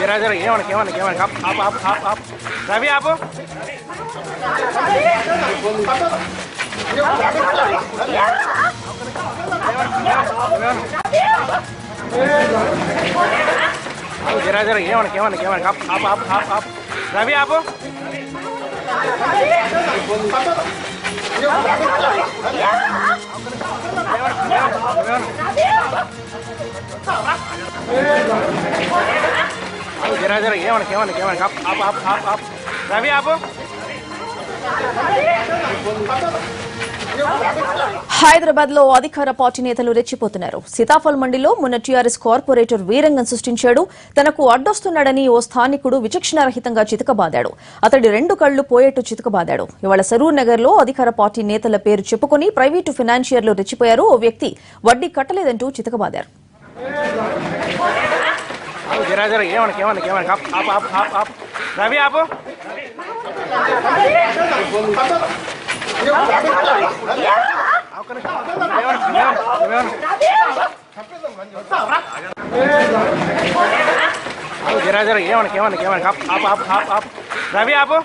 జరా జరా ఏమన్నా ఏమన్నా ఏమన్నా ఆపు ఆపు ఆపు ఆపు ఆపు రవి ఆపు ಜರಾ ಜರ ಏವಣ ಕೇವಣ ಕೇವಣ ಕಾಪ್ ಕಾಪ್ ಆಪ್ ಆಪ್ ಆಪ್ ರವಿ ಆಪು ಜರಾ ಜರ ಏವಣ ಕೇವಣ ಕೇವಣ ಕಾಪ್ ಆಪ್ ಆಪ್ ಆಪ್ ಆಪ್ ರವಿ ಆಪು హైదరాబాద్లో అధికార పార్టీ నేతలు రెచ్చిపోతున్నారు. సీతాఫల్ మండిలో మొన్న టీఆర్ఎస్ కార్పొరేటర్ వీరంగం సృష్టించాడు. తనకు అడ్డొస్తున్నాడని ఓ స్థానికుడు విచక్షణారహితంగా చితకబాదాడు. అతడి రెండు కళ్ళు పోయేట్టు చితకబాదాడు. ఇవాళ సరూర్ నగర్లో అధికార పార్టీ నేతల పేరు చెప్పుకుని ప్రైవేటు ఫినాన్షియర్లు రెచ్చిపోయారు. ఓ వ్యక్తి వడ్డీ కట్టలేదంటూ చితకబాదారు. ఏమన్నా ఏమన్నా ఏమన్నా రవి ఆపు. జరా జరా ఏమన్నా ఏమన్నా ఏమన్నా ఆపు ఆపు ఆపు ఆపు ఆపు రవి ఆపు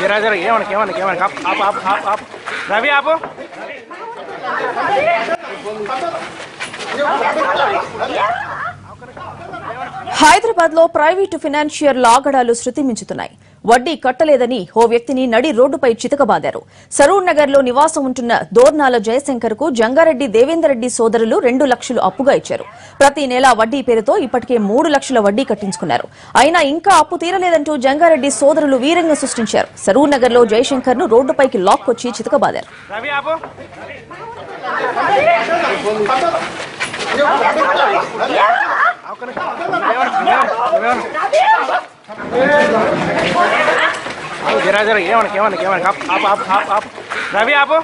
జరా జరా ఏమన్నా ఏమన్నా ఏమన్నా ఆపు ఆపు ఆపు ఆపు ఆపు రవి ఆపు హైదరాబాద్లో ప్రైవేటు ఫినాన్షియర్ లాగడాలు శృతి మించుతున్నాయి వడ్డీ కట్టలేదని ఓ వ్యక్తిని నడి రోడ్డుపై చితకబాదారు. సరూర్ నగర్లో నివాసం ఉంటున్న దోర్నాల జయశంకర్కు జంగారెడ్డి దేవేందర్రెడ్డి సోదరులు రెండు లక్షలు అప్పుగా ఇచ్చారు. ప్రతి నెల వడ్డీ పేరుతో ఇప్పటికే మూడు లక్షల వడ్డీ కట్టించుకున్నారు. అయినా ఇంకా అప్పు తీరలేదంటూ జంగారెడ్డి సోదరులు వీరంగం సృష్టించారు. సరూర్ నగర్లో జయశంకర్ను రోడ్డుపైకి లాక్కొచ్చి చితకబాదారు. జరా జరా ఏమన్నా ఏమన్నా ఏమన్నా ఆపు ఆపు ఆపు ఆపు ఆపు రవి ఆపు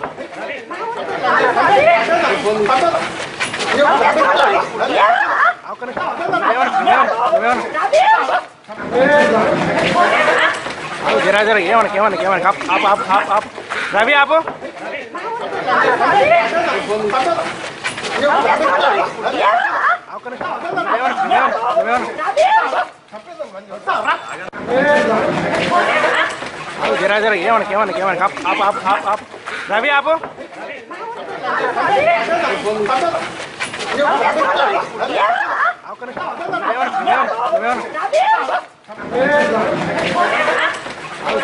జరా జరా ఏమన్నా ఏమన్నా ఏమన్నా ఆపు ఆపు ఆపు ఆపు ఆపు రవి ఆపు ಜರಾ ಜರಾ ಏವನ್ ಕೇವನ್ ಕೇವನ್ ಆಪ್ ಆಪ್ ಆಪ್ ಆಪ್ ಆಪ್ ರವಿ ಆಪು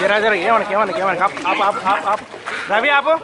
ಜರಾ ಜರಾ ಏವನ್ ಕೇವನ್ ಕೇವನ್ ಆಪ್ ಆಪ್ ಆಪ್ ಆಪ್ ಆಪ್ ರವಿ ಆಪು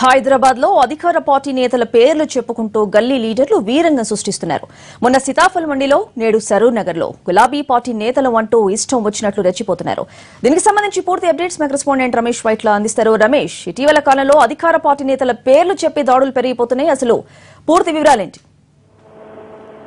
హైదరాబాద్లో అధికార పార్టీ నేతల పేర్లు చెప్పుకుంటూ గల్లీ లీడర్లు వీరంగం సృష్టిస్తున్నారు. మొన్న సీతాఫల్ మండిలో నేడు సరూర్ నగర్లో గులాబీ పార్టీ నేతలు అంటూ ఇష్టం వచ్చినట్లు రెచ్చిపోతున్నారు. దీనికి సంబంధించి పూర్తి అప్డేట్స్ మా కరెస్పాండెంట్ రమేష్ వైట్ల అందిస్తారు. రమేష్ ఇటీవల కాలంలో అధికార పార్టీ నేతల పేర్లు చెప్పి దాడులు పెరిగిపోతున్నాయి. అసలు పూర్తి వివరాలేంటి?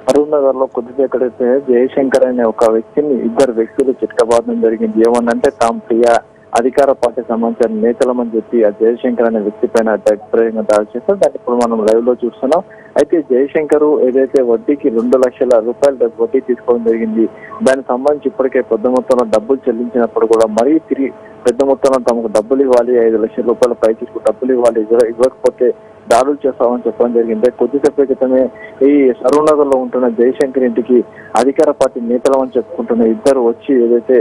అరుణ్ నగర్లో కొద్దిసేపటితే జయశంకర్ అనే ఒక వ్యక్తిని ఇద్దరు వ్యక్తులు చిట్కబాదడం జరిగింది. ఏమనంటే తాము ప్రియ అధికార పార్టీ సంబంధించిన నేతలమని చెప్పి ఆ జయశంకర్ అనే వ్యక్తి పైన అభిప్రాయంగా దాడి చేస్తారు దాన్ని ఇప్పుడు మనం లైవ్లో చూస్తున్నాం. అయితే జయశంకర్ ఏదైతే వడ్డీకి రెండు లక్షల రూపాయల వడ్డీ తీసుకోవడం జరిగింది దానికి సంబంధించి ఇప్పటికే పెద్ద మొత్తంలో డబ్బులు చెల్లించినప్పుడు కూడా మరీ తిరిగి పెద్ద మొత్తంలో తమకు డబ్బులు ఇవ్వాలి ఐదు లక్షల రూపాయల పైకి డబ్బులు ఇవ్వాలి ఇవ్వకపోతే దాడులు చేస్తామని చెప్పడం జరిగింది. కొద్దిసేపు క్రితమే ఈ సరూనగర్లో ఉంటున్న జయశంకర్ ఇంటికి అధికార పార్టీ నేతలు అని చెప్పుకుంటున్న ఇద్దరు వచ్చి ఏదైతే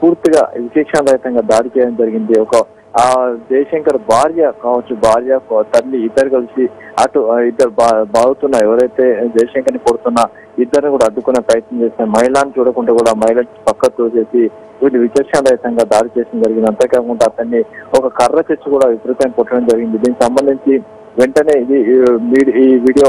పూర్తిగా విశేషణ రహితంగా దాడి చేయడం జరిగింది ఒక ఆ జయశంకర్ భార్య కావచ్చు భార్య తల్లి ఇద్దరు కలిసి అటు ఇద్దరు బా- బాగుతున్న ఎవరైతే జయశంకర్ని కొడుతున్న ఇద్దరిని కూడా అడ్డుకునే ప్రయత్నం చేసిన మహిళను చూడకుండా కూడా మహిళ పక్క తోసేసి వీళ్ళు విచక్షణ రహితంగా దాడి చేయడం జరిగింది. అంతేకాకుండా అతన్ని ఒక కర్ర తెచ్చి కూడా విపరీతం కొట్టడం జరిగింది. దీనికి సంబంధించి వెంటనే ఇది ఈ మీడి- ఈ వీడియో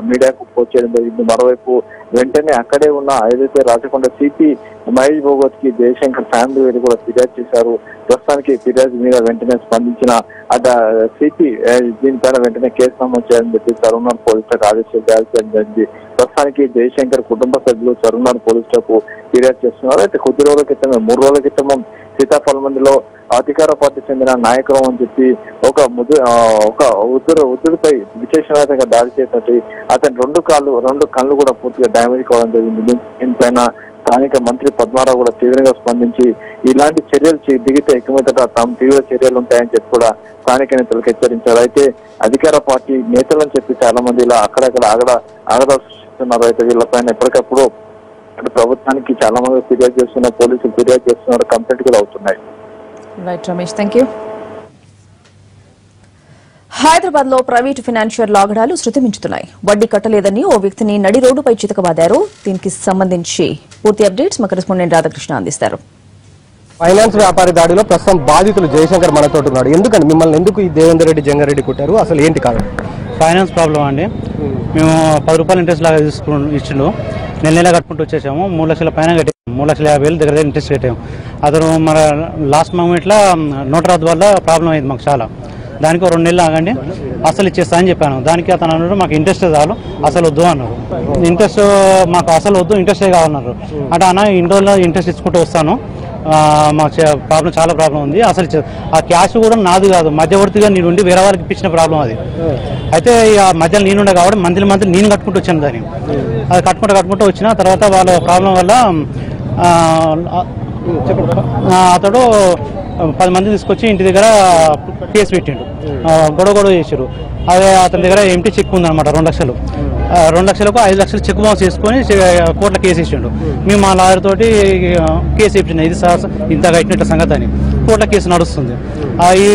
మీడియాకు పోస్ట్ చేయడం జరిగింది. మరోవైపు వెంటనే అక్కడే ఉన్న ఏదైతే రాచకొండ సిపి మహేష్ భగవత్కి జయశంకర్ ఫ్యామిలీ వీరు కూడా ఫిర్యాదు చేశారు. ప్రస్తుతానికి ఫిర్యాదు మీద వెంటనే స్పందించిన అట సిపి దీనిపైన వెంటనే కేసు నమోదు చేయాలని చెప్పి పోలీస్ పోలీసులకు ఆదేశాలు జారీ చేయడం జరిగింది. ప్రస్తుతానికి జయశంకర్ కుటుంబ సభ్యులు తరుణార్ పోలీసులకు ఫిర్యాదు చేస్తున్నారు. అయితే కొద్ది రోజుల క్రితమే మూడు రోజుల క్రితం సీతాఫలం మందిలో అధికార పార్టీ చెందిన నాయకులు అని చెప్పి ఒక ముదు ఒక ఉద్దురు ఉద్దుడిపై విశేషణాత్మక దాడి చేసినట్టు అతని రెండు కాళ్ళు రెండు కళ్ళు కూడా పూర్తిగా డ్యామేజ్ కావడం జరిగింది. దీనిపైన స్థానిక మంత్రి పద్మారావు కూడా తీవ్రంగా స్పందించి ఇలాంటి చర్యలు దిగితే ఎక్కువ తాము తీవ్ర చర్యలు ఉంటాయని చెప్పి కూడా స్థానిక నేతలకు హెచ్చరించారు. అయితే అధికార పార్టీ నేతలని చెప్పి చాలా మంది ఇలా అక్కడక్కడ ఆగడ ఆగడా సృష్టిస్తున్నారు అయితే వీళ్ళపైన ఎప్పటికప్పుడు ప్రభుత్వానికి చాలా మంది ఫిర్యాదు చేస్తున్నారు. పోలీసులు ఫిర్యాదు చేస్తున్నారు. కంప్లైంట్ కూడా అవుతున్నాయి. రైట్ రమేష్ థ్యాంక్ యూ హైదరాబాద్లో ప్రైవేటు ఫినాన్షియర్ లాగడాలు శృతిమించుతున్నాయి. వడ్డీ కట్టలేదని ఓ వ్యక్తిని నడి రోడ్డుపై చితకబాదారు. దీనికి సంబంధించి పూర్తి అప్డేట్స్ మా కరెస్పాండెంట్ రాధాకృష్ణ అందిస్తారు. ఫైనాన్స్ వ్యాపారి దాడిలో ప్రస్తుతం బాధితులు జయశంకర్ మనతో ఉన్నాడు. ఎందుకండి మిమ్మల్ని ఎందుకు ఈ దేవేందర్ రెడ్డి జంగారెడ్డి కుట్టారు? అసలు ఏంటి కారణం? ఫైనాన్స్ ప్రాబ్లం అండి? మేము పది రూపాయలు ఇంట్రెస్ట్ లాగా తీసుకు ఇచ్చిండు నెల నెల కట్టుకుంటూ వచ్చేసాము. మూడు లక్షల పైన కట్టాము మూడు లక్షల యాభై వేలు దగ్గర ఇంట్రెస్ట్ కట్టాము అతను మన లాస్ట్ మూమెంట్లో నోట్ రద్దు వల్ల ప్రాబ్లం అయింది మాకు చాలా. దానికి రెండు నెలలు ఆగండి. అసలు ఇచ్చేస్తా అని చెప్పాను. దానికి అతను అన్నాడు మాకు ఇంట్రెస్ట్ చాలు. అసలు వద్దు అన్నారు. ఇంట్రెస్ట్ మాకు అసలు వద్దు ఇంట్రెస్టే కావాలన్నారు అంటే అన్న ఇన్ని రోజుల్లో ఇంట్రెస్ట్ ఇచ్చుకుంటూ వస్తాను. మాకు ప్రాబ్లం చాలా ప్రాబ్లం ఉంది. అసలు ఆ క్యాష్ కూడా నాది కాదు. మధ్యవర్తిగా నేను ఉండి వేరే వాళ్ళకి ఇప్పించిన ప్రాబ్లం అది. అయితే ఆ మధ్యలో నేనుండే కాబట్టి మంత్లీ మంత్లీ నేను కట్టుకుంటూ వచ్చాను దాన్ని. అది కట్టుకుంటూ కట్టుకుంటూ వచ్చిన తర్వాత వాళ్ళ ప్రాబ్లం వల్ల అతడు పది మంది తీసుకొచ్చి ఇంటి దగ్గర కేసు పెట్టిండు. గొడవ గొడవ చేశారు అదే అతని దగ్గర ఎంటీ చెక్ ఉందన్నమాట రెండు లక్షలు. రెండు లక్షలకు ఐదు లక్షలు చెక్ బౌన్స్ చేసుకొని కోర్టులో కేసు ఇచ్చిండు మేము. మా లాయర్ తోటి కేసు ఇప్పించిన ఇది సార్ ఇంత కట్టినట్టు సంగతి అని. కోర్టులో కేసు నడుస్తుంది. ఈ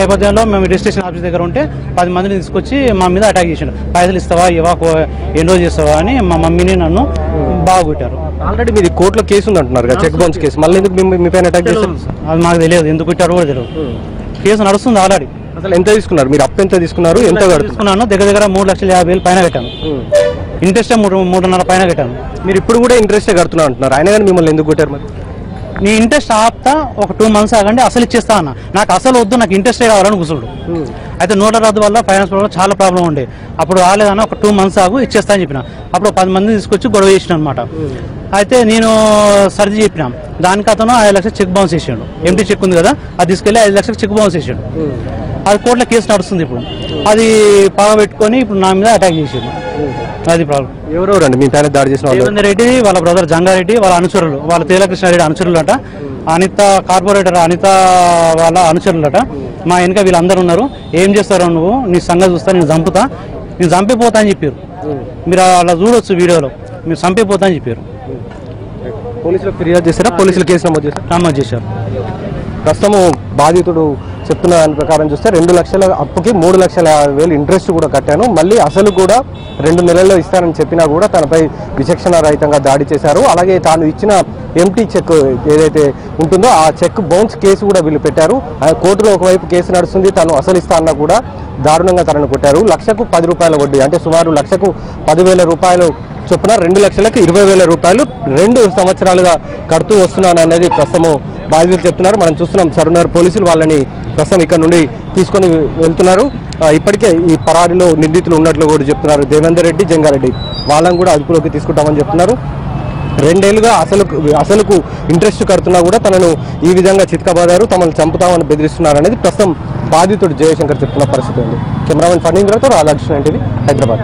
నేపథ్యంలో మేము రిజిస్ట్రేషన్ ఆఫీస్ దగ్గర ఉంటే పది మందిని తీసుకొచ్చి మా మీద అటాక్ చేసిండు. పైసలు ఇస్తావా ఇవా ఎన్ని చేస్తావా అని మా మమ్మీని నన్ను బాగా కొట్టారు ఆల్రెడీ మీది కోర్టులో కేసు ఉంది అంటున్నారు కదా చెక్ బౌన్స్ కేసు మళ్ళీ ఎందుకు మీ- పైన అటాక్ చేశారు అది మాకు తెలియదు. ఎందుకు కొట్టారో కూడా తెలియదు. కేసు నడుస్తుంది ఆల్రెడీ అసలు ఎంత తీసుకున్నారు? మీరు అప్పు ఎంత తీసుకున్నారు? ఎంత తీసుకున్నాను దగ్గర దగ్గర మూడు లక్షల యాభై వేలు పైన కట్టాను. ఇంట్రెస్ట్ మూడు మూడున్నర పైన కట్టాను. మీరు ఇప్పుడు కూడా ఇంట్రెస్ట్ కడుతున్నా అంటున్నారు. ఆయన కానీ మిమ్మల్ని ఎందుకు కొట్టారు మరి? నీ ఇంట్రెస్ట్ ఆపుతా ఒక టూ మంత్స్ ఆగండి అసలు ఇచ్చేస్తా అన్న. నాకు అసలు వద్దు నాకు ఇంట్రెస్టే కావాలని కూర్చుడు అయితే నోట్ల రద్దు వల్ల ఫైనాన్స్ ప్రాబ్లం చాలా ప్రాబ్లం ఉండే. అప్పుడు రాలేదన్న ఒక టూ మంత్స్ ఆగు ఇచ్చేస్తా అని చెప్పిన. అప్పుడు పది మంది తీసుకొచ్చి గొడవ చేసిన అనమాట అయితే నేను సర్ది చెప్పిన. దానికి అతను ఐదు లక్షలు చెక్ బౌన్స్ చేసాడు. ఎంటీ చెక్ ఉంది కదా అది తీసుకెళ్ళి ఐదు లక్షలు చెక్ బౌన్స్ చేసాడు. అది కోర్టులో కేసు నడుస్తుంది ఇప్పుడు. అది పగబెట్టుకొని ఇప్పుడు నా మీద అటాక్ చేసాడు. అది ప్రాబ్లం మీ పైన దాడి చేసిన వాళ్ళు? రెడ్డి వాళ్ళ బ్రదర్ జంగారెడ్డి వాళ్ళ అనుచరులు. వాళ్ళ తేలకృష్ణారెడ్డి అనుచరులు అట అనిత కార్పొరేటర్ అనిత వాళ్ళ అనుచరులట. మా వెనక వీళ్ళందరూ ఉన్నారు. ఏం చేస్తారో నువ్వు? నీ సంగతి చూస్తా నేను చంపుతా. నేను చంపిపోతా అని చెప్పారు. మీరు అలా చూడొచ్చు వీడియోలో. మీరు చంపిపోతా అని చెప్పారు. పోలీసులకు ఫిర్యాదు చేశారా? పోలీసులు కేసు నమోదు చేశారు? నమోదు చేశారు. ప్రస్తుతం బాధితుడు చెప్తున్న దాని ప్రకారం చూస్తే రెండు లక్షల అప్పుకి మూడు లక్షల యాభై వేలు ఇంట్రెస్ట్ కూడా కట్టాను. మళ్ళీ అసలు కూడా రెండు నెలల్లో ఇస్తానని చెప్పినా కూడా తనపై విచక్షణ రహితంగా దాడి చేశారు. అలాగే తాను ఇచ్చిన ఎంటీ చెక్ ఏదైతే ఉంటుందో ఆ చెక్ బౌన్స్ కేసు కూడా వీళ్ళు పెట్టారు. ఆ కోర్టులో ఒకవైపు కేసు నడుస్తుంది తను అసలు ఇస్తా అన్నా కూడా దారుణంగా తనను కొట్టారు. లక్షకు పది రూపాయల వడ్డీ అంటే సుమారు లక్షకు పదివేల రూపాయలు చొప్పున రెండు లక్షలకు ఇరవై వేల రూపాయలు రెండు సంవత్సరాలుగా కడుతూ వస్తున్నాను అనేది ప్రస్తుతం బాధితులు చెప్తున్నారు. మనం చూస్తున్నాం సరునగర్ పోలీసులు వాళ్ళని ప్రస్తుతం ఇక్కడ నుండి తీసుకొని వెళ్తున్నారు. ఇప్పటికే ఈ పరారిలో నిందితులు ఉన్నట్లు కూడా చెప్తున్నారు. దేవేందర్ రెడ్డి జంగారెడ్డి వాళ్ళని కూడా అదుపులోకి తీసుకుంటామని చెప్తున్నారు. రెండేళ్ళుగా అసలు అసలుకు ఇంట్రెస్ట్ కడుతున్నా కూడా తనను ఈ విధంగా చితకబాదారు తమను చంపుతామని బెదిరిస్తున్నారు అనేది ప్రస్తుతం బాధితుడు జయశంకర్ చెప్తున్న పరిస్థితి ఉంది. కెమెరామెన్ ఫణీంద్రతో రాధాకృష్ణ హైదరాబాద్.